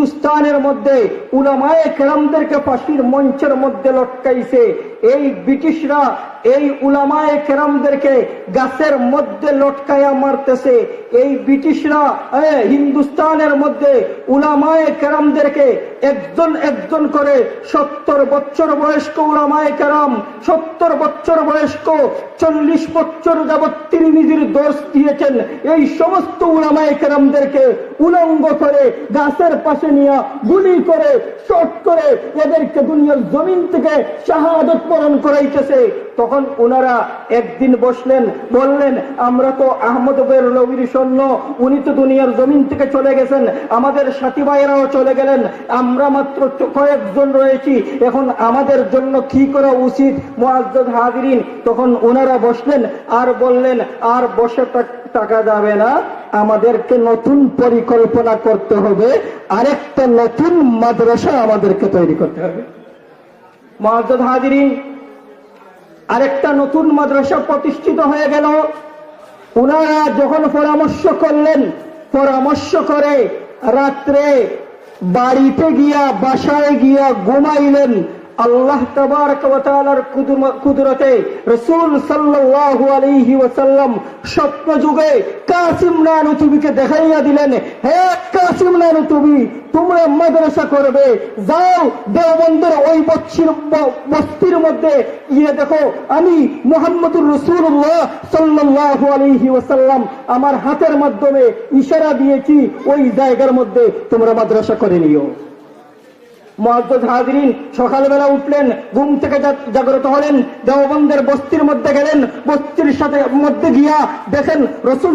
হিন্দুস্তানের মধ্যে উলামায়ে কেরামদেরকে ফাঁসির মঞ্চের মধ্যে লটকাইছে। এই ব্রিটিশরা এই উলামায়ে কেরামদেরকে গাছের মধ্যে লটকায়া মারতেছে। এই ব্রিটিশরা হিন্দুস্তানের মধ্যে উলামায়ে কেরামদেরকে একজন একজন করে সত্তর বছর বয়স্ক উলামায়ে কেরাম, সত্তর বছর বয়স্ক চল্লিশ বছর যাবৎ তিনি নিজের দোষ দিয়েছেন। এই সমস্ত উলামায় কেরামদেরকে উলঙ্গ করে গাছের পাশে নিয়ে গুলি করে, শট করে এদেরকে দুনিয়ার জমিন থেকে শাহাদত বরণ করাইতেছে। তখন ওনারা একদিন বসলেন, বললেন, আমরা তো আহমদ নবীর সৈন্য, উনি তো দুনিয়ার জমিন থেকে চলে গেছেন, আমাদের সাথী ভাইয়েরাও চলে গেলেন, আমরা মাত্র কয়েকজন রয়েছি, এখন আমাদের জন্য কি করা উচিত? মোয়াজ্জদ হাজিরিন তখন ওনারা বসলেন, আর বললেন, আর বসে টাকা যাবে না, আমাদেরকে নতুন পরিকল্পনা করতে হবে, আরেকটা নতুন মাদ্রাসা আমাদেরকে তৈরি করতে হবে। মহাজদ হাজিরিন আরেকটা নতুন মাদ্রাসা প্রতিষ্ঠিত হয়ে গেল। ওনারা যখন পরামর্শ করলেন, পরামর্শ করে রাত্রে বাড়িতে গিয়া বাসায় গিয়া ঘুমাইলেন আল্লাহ কুদরতে রাসূল সাল্লাল্লাহু আলাইহি ওয়াসাল্লাম স্বপ্ন যুগে কাসিম নানু নানুতুবিকে দেখাইয়া দিলেন, হে কাসিম নানুতুবি তোমরা মাদ্রাসা করবে, যাও দেওবন্দের ওই বচ্ছির বস্তির মধ্যে গিয়ে দেখো, আমি মোহাম্মদুর রসুল্লাহ সাল্লাল্লাহু আলাইহি ওয়াসাল্লাম, আমার হাতের মাধ্যমে ইশারা দিয়েছি, ওই জায়গার মধ্যে তোমরা মাদ্রাসা করে নিও। সকালবেলা উঠলেন, ঘুম থেকে জাগ্রত হলেন, দেওবন্দের বস্তির মধ্যে গেলেন, বস্তির সাথে মধ্যে গিয়া দেখেন রসুল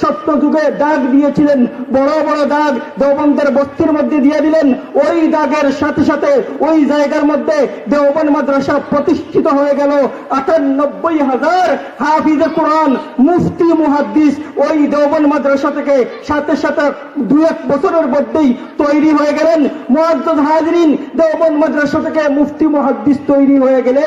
সত্য যুগে দাগ দিয়েছিলেন, বড় বড় দাগ দেওবন্দের বস্তির মধ্যে দিয়ে দিলেন, ওই দাগের সাথে সাথে ওই জায়গার মধ্যে দেওবন মাদ্রাসা প্রতিষ্ঠিত হয়ে গেল। আটানব্বই হাজার হাফিজে কোরআন, মুফতি, মুহাদ্দিস ওই দেওবন মাদ্রাসা থেকে সাথে সাথে দু এক বছরের মধ্যেই তৈরি হয়ে গেলেন মুআদ্দাদ হাজরিন দেওবন্দ মাদ্রাসা থেকে মুফতি মুহাদ্দিস তৈরি হয়ে গেলে